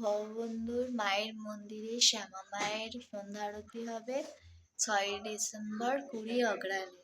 ভববন্ধুর মায়ের মন্দিরে শ্যামা মায়ের সন্ধ্যা আরতি হবে ছয়ই ডিসেম্বর কুড়ি অগ্রাণে।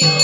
you.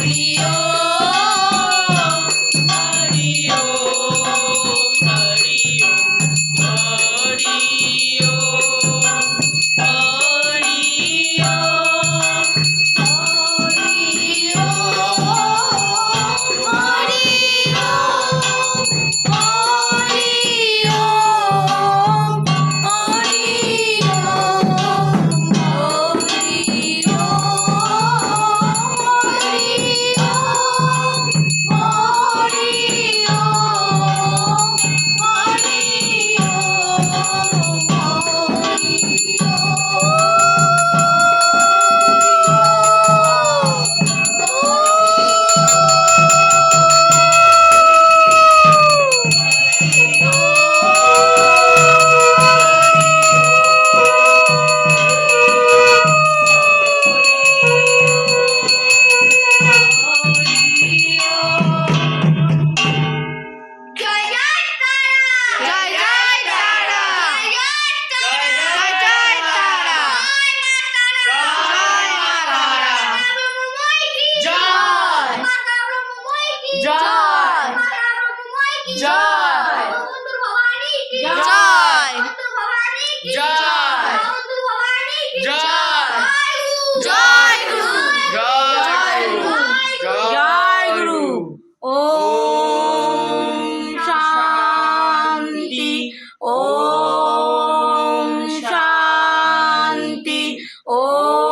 Rio. 哦。